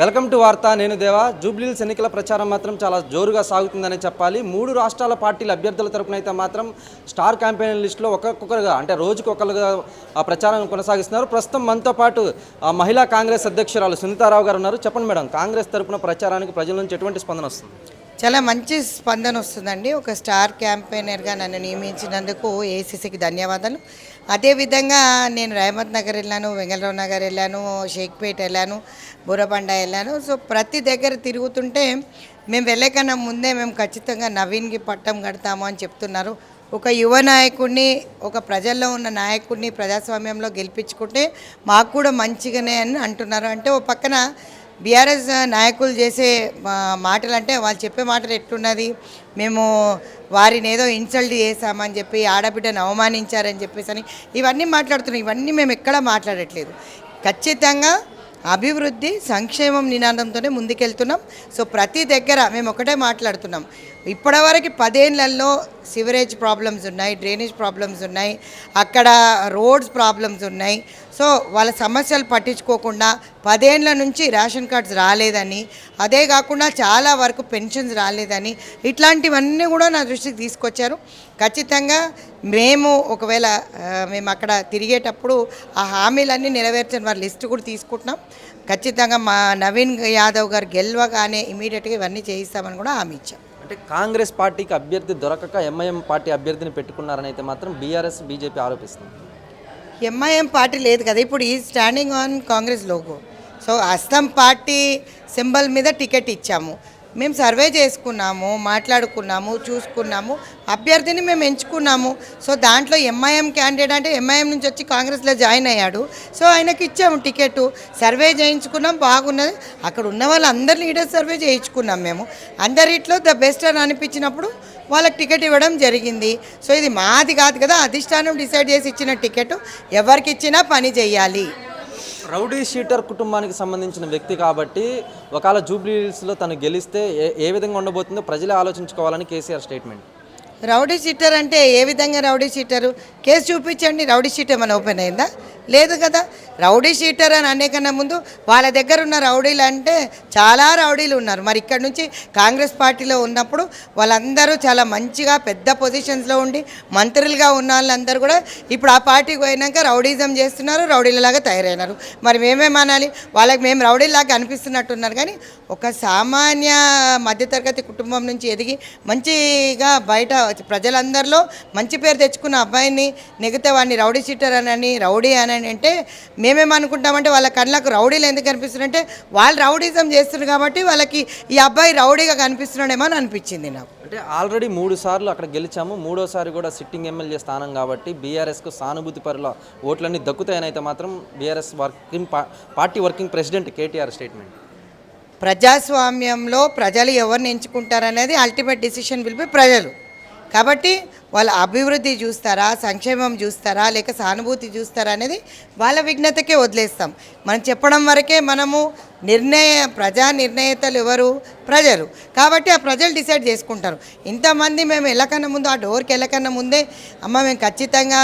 Welcome to వార్త నేను దేవా. జూబ్లీల్స్ ఎన్నికల ప్రచారం మాత్రం చాలా జోరుగా సాగుతుందని చెప్పాలి. మూడు రాష్ట్రాల పార్టీల అభ్యర్థుల తరపున అయితే మాత్రం స్టార్ క్యాంపెయిన్ లిస్టులో ఒక్కొక్కరుగా అంటే రోజుకు ఒకరుగా ఆ ప్రచారం కొనసాగిస్తున్నారు. ప్రస్తుతం మనతో పాటు ఆ మహిళా కాంగ్రెస్ అధ్యక్షురాలు సునీతారావు గారు ఉన్నారు. చెప్పండి మేడం కాంగ్రెస్ తరపున ప్రచారానికి ప్రజల నుంచి ఎటువంటి స్పందన వస్తుంది? చాలా మంచి స్పందన వస్తుందండి. ఒక స్టార్ క్యాంపెయినర్గా నన్ను నియమించినందుకు ఏసీసీకి ధన్యవాదాలు. అదేవిధంగా నేను రహమత్ నగర్ వెళ్ళాను వెంగళరావు నగర్ వెళ్ళాను షేక్పేట్ వెళ్ళాను బుర్రబండ వెళ్ళాను. సో ప్రతి దగ్గర తిరుగుతుంటే మేము వెళ్ళేకన్నా ముందే మేము ఖచ్చితంగా నవీన్కి పట్టం కడతాము అని చెప్తున్నారు. ఒక యువ నాయకుడిని ఒక ప్రజల్లో ఉన్న నాయకుడిని ప్రజాస్వామ్యంలో గెలిపించుకుంటే మాకు కూడా మంచిగానే అని అంటున్నారు. అంటే ఓ పక్కన బీఆర్ఎస్ నాయకులు చేసే మా మాటలు అంటే వాళ్ళు చెప్పే మాటలు ఎట్లున్నది? మేము వారిని ఏదో ఇన్సల్ట్ చేశామని చెప్పి ఆడబిడ్డను అవమానించారని చెప్పేసి అని ఇవన్నీ మాట్లాడుతున్నాం. ఇవన్నీ మేము ఎక్కడా మాట్లాడట్లేదు. ఖచ్చితంగా అభివృద్ధి సంక్షేమం నినాదంతోనే ముందుకెళ్తున్నాం. సో ప్రతి దగ్గర మేము ఒకటే మాట్లాడుతున్నాం. ఇప్పటివరకు పదేళ్ళలో సివరేజ్ ప్రాబ్లమ్స్ ఉన్నాయి డ్రైనేజ్ ప్రాబ్లమ్స్ ఉన్నాయి. అక్కడ రోడ్స్ ప్రాబ్లమ్స్ ఉన్నాయి. సో వాళ్ళ సమస్యలు పట్టించుకోకుండా పదేళ్ళ నుంచి రేషన్ కార్డ్స్ రాలేదని అదే కాకుండా చాలా వరకు పెన్షన్స్ రాలేదని ఇట్లాంటివన్నీ కూడా నా దృష్టికి తీసుకొచ్చారు. ఖచ్చితంగా మేము ఒకవేళ మేము అక్కడ తిరిగేటప్పుడు ఆ హామీలన్నీ నెరవేర్చిన వారి లిస్ట్ కూడా తీసుకుంటున్నాం. ఖచ్చితంగా మా నవీన్ యాదవ్ గారు గెలవగానే ఇమీడియట్గా ఇవన్నీ చేయిస్తామని కూడా హామీ ఇచ్చాం. అంటే కాంగ్రెస్ పార్టీకి అభ్యర్థి దొరకక ఎంఐఎం పార్టీ అభ్యర్థిని పెట్టుకున్నారని అయితే మాత్రం బీఆర్ఎస్ బీజేపీ ఆరోపిస్తుంది. ఎంఐఎం పార్టీ లేదు కదా ఇప్పుడు ఈ standing on Congress logo so Assam party symbol మీద టికెట్ ఇచ్చాము. మేము సర్వే చేసుకున్నాము మాట్లాడుకున్నాము చూసుకున్నాము అభ్యర్థిని మేము ఎంచుకున్నాము. సో దాంట్లో ఎంఐఎం క్యాండిడేట్ అంటే ఎంఐఎం నుంచి వచ్చి కాంగ్రెస్లో జాయిన్ అయ్యాడు. సో ఆయనకి ఇచ్చాము టికెట్ సర్వే చేయించుకున్నాం బాగున్నది. అక్కడ ఉన్న వాళ్ళందరి లీడర్స్ సర్వే చేయించుకున్నాం మేము. అందరిట్లో ద బెస్ట్ అని అనిపించినప్పుడు వాళ్ళకి టికెట్ ఇవ్వడం జరిగింది. సో ఇది మాది కాదు కదా అధిష్టానం డిసైడ్ చేసి ఇచ్చిన టికెట్. ఎవరికి ఇచ్చినా పని చేయాలి. రౌడీ షీటర్ కుటుంబానికి సంబంధించిన వ్యక్తి కాబట్టి ఒకవేళ జూబ్లీహిల్స్లో తను గెలిస్తే ఏ ఏ విధంగా ఉండబోతుందో ప్రజలే ఆలోచించుకోవాలని కేసీఆర్ స్టేట్మెంట్. రౌడీ షీటర్ అంటే ఏ విధంగా రౌడీ షీటరు? కేసు చూపించండి రౌడీ షీటర్ ఏమైనా ఓపెన్ అయిందా? లేదు కదా. రౌడీ షీటర్ అని అనేకన్నా ముందు వాళ్ళ దగ్గర ఉన్న రౌడీలు అంటే చాలా రౌడీలు ఉన్నారు. మరి ఇక్కడ నుంచి కాంగ్రెస్ పార్టీలో ఉన్నప్పుడు వాళ్ళందరూ చాలా మంచిగా పెద్ద పొజిషన్స్లో ఉండి మంత్రులుగా ఉన్న వాళ్ళందరూ కూడా ఇప్పుడు ఆ పార్టీకి పోయినాక రౌడీజం చేస్తున్నారు రౌడీలలాగా తయారైనారు. మరి మేమేమనాలి? వాళ్ళకి మేము రౌడీలాగా అనిపిస్తున్నట్టున్నారు కానీ ఒక సామాన్య మధ్యతరగతి కుటుంబం నుంచి ఎదిగి మంచిగా బయట ప్రజలందరిలో మంచి పేరు తెచ్చుకున్న అబ్బాయిని నెగితే వాడిని రౌడీ షీటర్ అని రౌడీ అని అంటే మేమేమనుకుంటామంటే వాళ్ళ కళ్ళకు రౌడీలు ఎందుకు కనిపిస్తున్నారంటే వాళ్ళు రౌడీజం చేస్తున్నారు కాబట్టి వాళ్ళకి ఈ అబ్బాయి రౌడీగా కనిపిస్తున్నాడేమో అని అనిపించింది నాకు. అంటే ఆల్రెడీ మూడు సార్లు అక్కడ గెలిచాము. మూడోసారి కూడా సిట్టింగ్ ఎమ్మెల్యే స్థానం కాబట్టి బీఆర్ఎస్కు సానుభూతి పరుల ఓట్లన్నీ దక్కుతాయని అయితే మాత్రం BRS working party working president KTR statement. ప్రజాస్వామ్యంలో ప్రజలు ఎవరిని ఎంచుకుంటారనేది అల్టిమేట్ డిసిషన్ విల్ బి ప్రజలు. కాబట్టి వాళ్ళ అభివృద్ధి చూస్తారా సంక్షేమం చూస్తారా లేక సానుభూతి చూస్తారా అనేది వాళ్ళ విఘ్నతకే వదిలేస్తాం. మనం చెప్పడం వరకే మనము నిర్ణయ ప్రజా నిర్ణేతలు ఎవరు? ప్రజలు. కాబట్టి ఆ ప్రజలు డిసైడ్ చేసుకుంటారు. ఇంతమంది మేము వెళ్ళకన్నా ముందు ఆ డోర్కి వెళ్ళకన్నా ముందే అమ్మ మేము ఖచ్చితంగా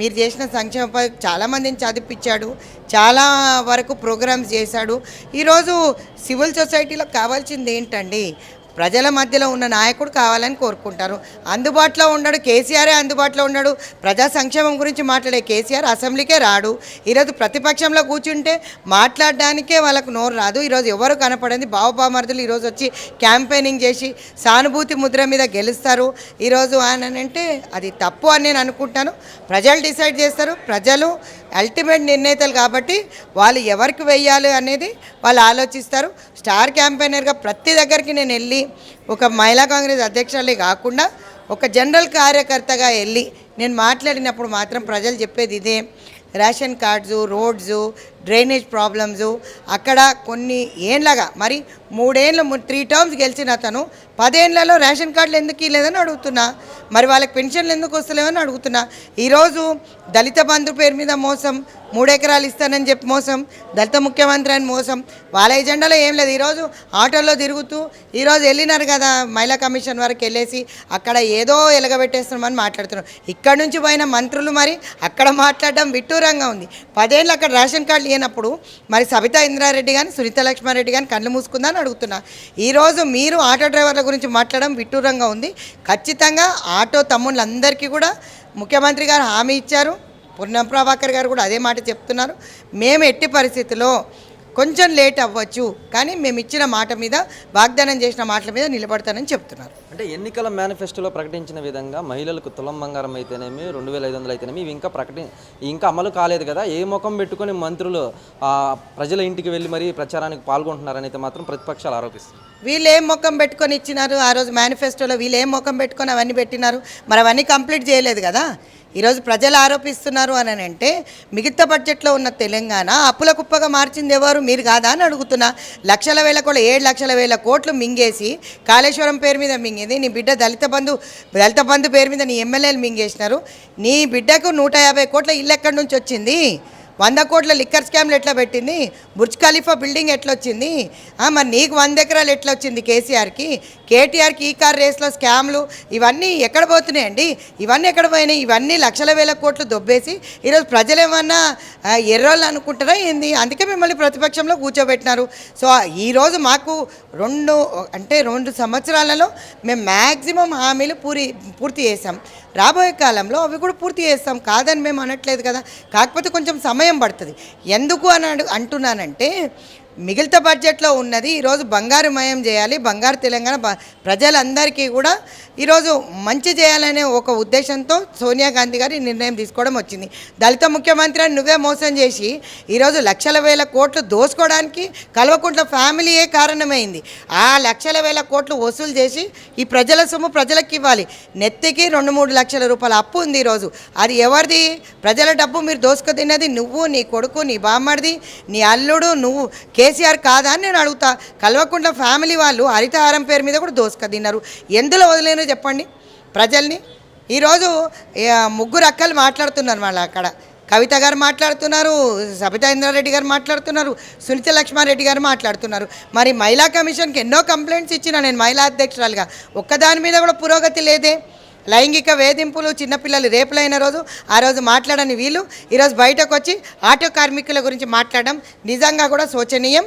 మీరు చేసిన సంక్షేమ చాలామందిని చదివించాడు చాలా వరకు ప్రోగ్రామ్స్ చేశాడు. ఈరోజు సివిల్ సొసైటీలో కావాల్సింది ఏంటండి? ప్రజల మధ్యలో ఉన్న నాయకుడు కావాలని కోరుకుంటారు. అందుబాటులో ఉన్నాడు కేసీఆరే అందుబాటులో ఉన్నాడు ప్రజా సంక్షేమం గురించి మాట్లాడే కేసీఆర్ అసెంబ్లీకే రాడు. ఈరోజు ప్రతిపక్షంలో కూర్చుంటే మాట్లాడడానికే వాళ్ళకు నోరు రాదు. ఈరోజు ఎవరు కనపడింది బావబామర్దులు ఈరోజు వచ్చి క్యాంపెయినింగ్ చేసి సానుభూతి ముద్ర మీద గెలుస్తారు. ఈరోజు ఆయన అంటే అది తప్పు అని నేను అనుకుంటాను. ప్రజలు డిసైడ్ చేస్తారు. ప్రజలు అల్టిమేట్ నిర్ణేతలు కాబట్టి వాళ్ళు ఎవరికి వెయ్యాలి అనేది వాళ్ళు ఆలోచిస్తారు. స్టార్ క్యాంపెయినర్గా ప్రతి దగ్గరికి నేను వెళ్ళి ఒక మహిళా కాంగ్రెస్ అధ్యక్షులే కాకుండా ఒక జనరల్ కార్యకర్తగా వెళ్ళి నేను మాట్లాడినప్పుడు మాత్రం ప్రజలు చెప్పేది ఇదే. Ration cards roads drainage problems అక్కడ కొన్ని ఏండ్లగా మరి మూడేళ్ళు త్రీ టర్మ్స్ గెలిచిన అతను పదేళ్ళలో రేషన్ కార్డులు ఎందుకు ఇవ్వలేదని అడుగుతున్నా. మరి వాళ్ళకి పెన్షన్లు ఎందుకు వస్తలేవని అడుగుతున్నా. ఈరోజు దళిత బంధు పేరు మీద మోసం మూడు ఎకరాలు ఇస్తానని చెప్పి మోసం దళిత ముఖ్యమంత్రి అని మోసం. వాళ్ళ ఎజెండాలో ఏం లేదు. ఈరోజు ఆటోలో తిరుగుతూ ఈరోజు వెళ్ళినారు కదా మహిళా కమిషన్ వరకు వెళ్ళేసి అక్కడ ఏదో ఎలగబెట్టేస్తున్నామని మాట్లాడుతున్నాం ఇక్కడ నుంచి పోయిన మంత్రులు మరి అక్కడ మాట్లాడడం విట్టూరంగా ఉంది. పదేళ్ళు అక్కడ రేషన్ కార్డు లేనప్పుడు మరి సబితా ఇంద్రారెడ్డి కానీ సునీత లక్ష్మారెడ్డి కానీ కళ్ళు మూసుకుందని అని అడుగుతున్నా. ఈరోజు మీరు ఆటో డ్రైవర్ల గురించి మాట్లాడడం విట్టూరంగా ఉంది. ఖచ్చితంగా ఆటో తమ్ముళ్ళందరికీ కూడా ముఖ్యమంత్రి గారు హామీ ఇచ్చారు. పొన్నం ప్రభాకర్ గారు కూడా అదే మాట చెప్తున్నారు. మేము ఎట్టి పరిస్థితిలో కొంచెం లేట్ అవ్వచ్చు కానీ మేము ఇచ్చిన మాట మీద వాగ్దానం చేసిన మాటల మీద నిలబడతానని చెప్తున్నారు. అంటే ఎన్నికల మేనిఫెస్టోలో ప్రకటించిన విధంగా మహిళలకు తులం బంగారం అయితేనేమి రెండు వేల ఐదు వందలు అయితేనేమి ఇవి ఇంకా ప్రకటి ఇంకా అమలు కాలేదు కదా. ఏ ముఖం పెట్టుకొని మంత్రులు ప్రజల ఇంటికి వెళ్ళి మరీ ప్రచారానికి పాల్గొంటున్నారని అయితే మాత్రం ప్రతిపక్షాలు ఆరోపిస్తారు వీళ్ళు ఏం ముఖం పెట్టుకొని ఇచ్చినారు? ఆ రోజు మేనిఫెస్టోలో వీళ్ళు ఏం ముఖం పెట్టుకొని అవన్నీ పెట్టినారు? మరి అవన్నీ కంప్లీట్ చేయలేదు కదా. ఈరోజు ప్రజలు ఆరోపిస్తున్నారు అని అంటే మిగతా బడ్జెట్లో ఉన్న తెలంగాణ అప్పుల కుప్పగా మార్చింది ఎవరు? మీరు కాదా అని అడుగుతున్నా. లక్షల వేల కోట్ల ఏడు లక్షల వేల కోట్లు మింగేసి కాళేశ్వరం పేరు మీద మింగింది. నీ బిడ్డ దళిత బంధు దళిత బంధు పేరు మీద నీ ఎమ్మెల్యేలు మింగేసినారు. నీ బిడ్డకు నూట యాభై కోట్ల ఇల్లు ఎక్కడి నుంచి వచ్చింది? వంద కోట్ల లిక్కర్ స్కామ్లు ఎట్లా పెట్టింది? బుర్జ్ ఖలీఫా బిల్డింగ్ ఎట్లా వచ్చింది మరి నీకు వంద ఎకరాలు ఎట్లా వచ్చింది కేసీఆర్కి? కేటీఆర్కి ఈ కార్ రేస్లో స్కామ్లు ఇవన్నీ ఎక్కడ పోతున్నాయండి? ఇవన్నీ ఎక్కడ పోయినాయి? ఇవన్నీ లక్షల వేల కోట్లు దొబ్బేసి ఈరోజు ప్రజలు ఏమన్నా ఎర్రోళ్ళు అనుకుంటారా ఏంది? అందుకే మిమ్మల్ని ప్రతిపక్షంలో కూర్చోబెట్టినారు. సో ఈరోజు మాకు రెండు అంటే రెండు సంవత్సరాలలో మేము మ్యాక్సిమం హామీలు పూరి పూర్తి చేసాం రాబోయే కాలంలో అవి కూడా పూర్తి చేస్తాం. కాదని మేము అనట్లేదు కదా. కాకపోతే కొంచెం సమయం పడుతుంది. ఎందుకు అని అంటున్నానంటే మిగిలిత బడ్జెట్లో ఉన్నది. ఈరోజు బంగారు మయం చేయాలి. బంగారు తెలంగాణ ప్రజలందరికీ కూడా ఈరోజు మంచి చేయాలనే ఒక ఉద్దేశంతో సోనియా గాంధీ గారు నిర్ణయం తీసుకోవడం వచ్చింది. దళిత ముఖ్యమంత్రి అని నువ్వే మోసం చేసి ఈరోజు లక్షల వేల కోట్లు దోసుకోవడానికి కల్వకుంట్ల ఫ్యామిలీయే కారణమైంది. ఆ లక్షల వేల కోట్లు వసూలు చేసి ఈ ప్రజల సొమ్ము ప్రజలకు ఇవ్వాలి. నెత్తికి రెండు మూడు లక్షల రూపాయల అప్పు ఉంది ఈరోజు. అది ఎవరిది? ప్రజల డబ్బు మీరు దోసుకు తిన్నది నువ్వు నీ కొడుకు నీ బామ్మడిది నీ అల్లుడు నువ్వు కేసీఆర్ కాదా అని నేను అడుగుతా. కల్వకుంట్ల ఫ్యామిలీ వాళ్ళు హరితహారం పేరు మీద కూడా దోసుక తిన్నారు. ఎందులో వదిలేనో చెప్పండి. ప్రజల్ని. ఈరోజు ముగ్గురు అక్కలు మాట్లాడుతున్నారు మళ్ళీ అక్కడ. కవిత గారు మాట్లాడుతున్నారు సబితా ఇంద్రారెడ్డి గారు మాట్లాడుతున్నారు సునీత లక్ష్మారెడ్డి గారు మాట్లాడుతున్నారు. మరి మహిళా కమిషన్కి ఎన్నో కంప్లైంట్స్ ఇచ్చిన నేను మహిళా అధ్యక్షురాలుగా. ఒక్కదాని మీద కూడా పురోగతి లేదే. లైంగిక వేధింపులు చిన్నపిల్లలు రేపులైన రోజు ఆ రోజు మాట్లాడని వీళ్ళు ఈరోజు బయటకు వచ్చి ఆటో కార్మికుల గురించి మాట్లాడడం నిజంగా కూడా శోచనీయం.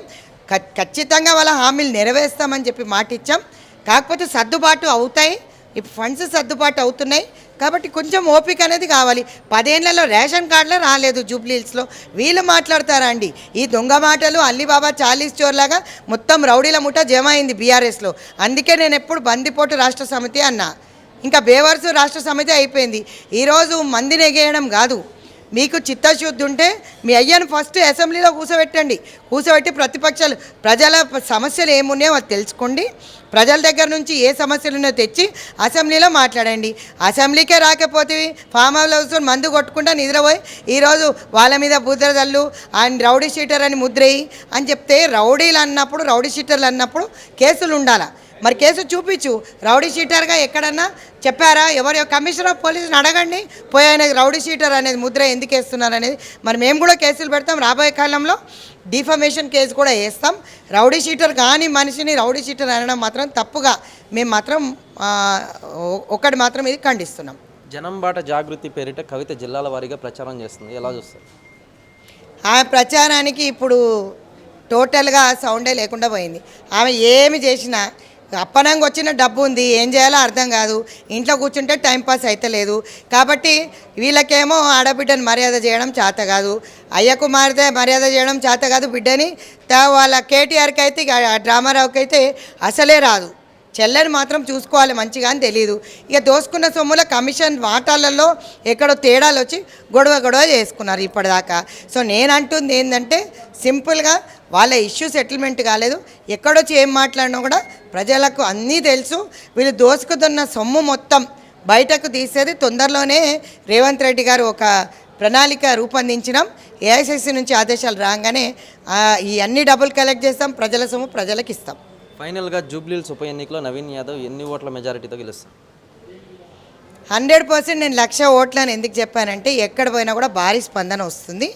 ఖచ్చితంగా వాళ్ళ హామీలు నెరవేరుస్తామని చెప్పి మాట ఇచ్చాం కాకపోతే సర్దుబాటు అవుతాయి. ఇప్పుడు ఫండ్స్ సర్దుబాటు అవుతున్నాయి. కాబట్టి కొంచెం ఓపిక అనేది కావాలి. పదేళ్ళలో రేషన్ కార్డులో రాలేదు జూబ్లీహిల్స్లో వీళ్ళు మాట్లాడతారా అండి? ఈ దొంగ మాటలు అల్లిబాబా చాలీస్ చోర్లాగా మొత్తం రౌడీల ముఠ జమ అయింది బీఆర్ఎస్లో. అందుకే నేను ఎప్పుడు బందిపోటు రాష్ట్ర సమితి అన్నా. ఇంకా బేవర్సు రాష్ట్ర సమితి అయిపోయింది. ఈరోజు మందిని ఎగేయడం కాదు. మీకు చిత్తశుద్ధి ఉంటే మీ అయ్యను ఫస్ట్ అసెంబ్లీలో కూర్చోబెట్టండి కూర్చోబెట్టి ప్రతిపక్షాలు ప్రజల సమస్యలు ఏమున్నాయో అది తెలుసుకోండి. ప్రజల దగ్గర నుంచి ఏ సమస్యలు ఉన్నాయో తెచ్చి అసెంబ్లీలో మాట్లాడండి. అసెంబ్లీకే రాకపోతే ఫామ్ హౌస్ మందు కొట్టుకుంటా నిద్రపోయి ఈరోజు వాళ్ళ మీద బుద్రదల్లు ఆయన రౌడీ షీటర్ అని ముద్రేయి అని చెప్తే రౌడీలు అన్నప్పుడు రౌడీ షీటర్లు అన్నప్పుడు కేసులు ఉండాలా? మరి కేసు చూపించు. రౌడీ షీటర్గా ఎక్కడన్నా చెప్పారా? ఎవరు కమిషనర్ ఆఫ్ పోలీసుని అడగండి. పోయి ఆయనకి రౌడీ షీటర్ అనేది ముద్ర ఎందుకు వేస్తున్నారు అనేది. మరి మేము కూడా కేసులు పెడతాం. రాబోయే కాలంలో డిఫమేషన్ కేసు కూడా వేస్తాం. రౌడీ షీటర్ కానీ మనిషిని రౌడీ షీటర్ అనడం మాత్రం తప్పుగా మేము మాత్రం ఆ, ఒ- ఒకటి మాత్రం ఇది ఖండిస్తున్నాం. జనం బాట జాగృతి పేరిట కవిత జిల్లాల వారీగా ప్రచారం చేస్తుంది. ఎలా చూస్తారు? ఆమె ప్రచారానికి ఇప్పుడు టోటల్గా సౌండే లేకుండా పోయింది. ఆమె ఏమి చేసినా అప్పనంగా వచ్చిన డబ్బు ఉంది. ఏం చేయాలో అర్థం కాదు. ఇంట్లో కూర్చుంటే టైంపాస్ అయితే కాబట్టి వీళ్ళకేమో ఆడబిడ్డని మర్యాద చేయడం చేత కాదు. అయ్యకు మారితే మర్యాద చేయడం చేత కాదు బిడ్డని. వాళ్ళ కేటీఆర్కి అయితే డ్రామారావుకి అయితే అసలే రాదు. చెల్లెని మాత్రం చూసుకోవాలి మంచిగా అని తెలియదు ఇక దోసుకున్న సొమ్ముల కమిషన్ వాటాలలో ఎక్కడో తేడాలు వచ్చి గొడవ గొడవ చేసుకున్నారు ఇప్పటిదాకా. సో నేను అంటుంది ఏంటంటే సింపుల్గా వాళ్ళ ఇష్యూ సెటిల్మెంట్ కాలేదు. ఎక్కడొచ్చి ఏం మాట్లాడినా కూడా ప్రజలకు అన్నీ తెలుసు. వీళ్ళు దోసుకుతున్న సొమ్ము మొత్తం బయటకు తీసేది తొందరలోనే రేవంత్ రెడ్డి గారు ఒక ప్రణాళిక రూపొందించినాం. ఏఐసిసి నుంచి ఆదేశాలు రాగానే ఈ అన్ని డబ్బులు కలెక్ట్ చేస్తాం. ప్రజల సొమ్ము ప్రజలకు ఇస్తాం. ఫైనల్గా జూబ్లీల్స్ ఉప ఎన్నికలో నవీన్ యాదవ్ ఎన్ని ఓట్ల మెజారిటీతో గెలుస్తారు హండ్రెడ్ పర్సెంట్ నేను లక్ష ఓట్లని ఎందుకు చెప్పానంటే ఎక్కడ పోయినా కూడా భారీ స్పందన వస్తుంది.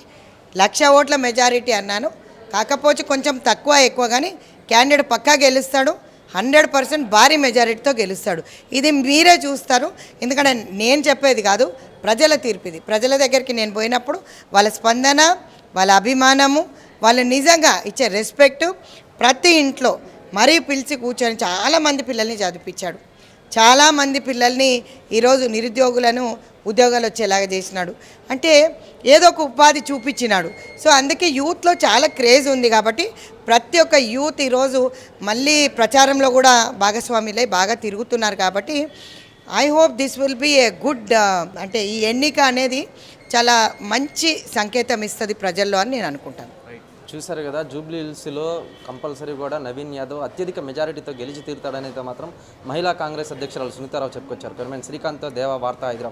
లక్ష ఓట్ల మెజారిటీ అన్నాను. కాకపోతే కొంచెం తక్కువ ఎక్కువ కానీ క్యాండిడేట్ పక్కా గెలుస్తాడు. హండ్రెడ్ పర్సెంట్ భారీ మెజారిటీతో గెలుస్తాడు. ఇది మీరే చూస్తారు. ఎందుకంటే నేను చెప్పేది కాదు ప్రజల తీర్పు ఇది. ప్రజల దగ్గరికి నేను పోయినప్పుడు వాళ్ళ స్పందన వాళ్ళ అభిమానము వాళ్ళు నిజంగా ఇచ్చే రెస్పెక్ట్ ప్రతి ఇంట్లో మరీ పిలిచి కూర్చొని చాలామంది పిల్లల్ని చదివించాడు చాలామంది పిల్లల్ని ఈరోజు నిరుద్యోగులను ఉద్యోగాలు వచ్చేలాగా చేసినాడు. అంటే ఏదో ఒక ఉపాధి చూపించినాడు. సో అందుకే యూత్లో చాలా క్రేజ్ ఉంది కాబట్టి ప్రతి ఒక్క యూత్ ఈరోజు మళ్ళీ ప్రచారంలో కూడా భాగస్వాములై బాగా తిరుగుతున్నారు కాబట్టి I hope this will be a good అంటే ఈ ఎన్నిక అనేది చాలా మంచి సంకేతం ఇస్తుంది ప్రజల్లో అని నేను అనుకుంటాను. చూశారు కదా జూబ్లీ హిల్స్లో కంపల్సరీ కూడా నవీన్ యాదవ్ అత్యధిక మెజారిటీతో గెలిచి తీరుతాడనేది మాత్రం మహిళా కాంగ్రెస్ అధ్యక్షురాలు సునీతారావు చెప్పుకొచ్చారు. పెర్మన్ శ్రీకాంత్ దేవ వార్త హైదరాబాద్.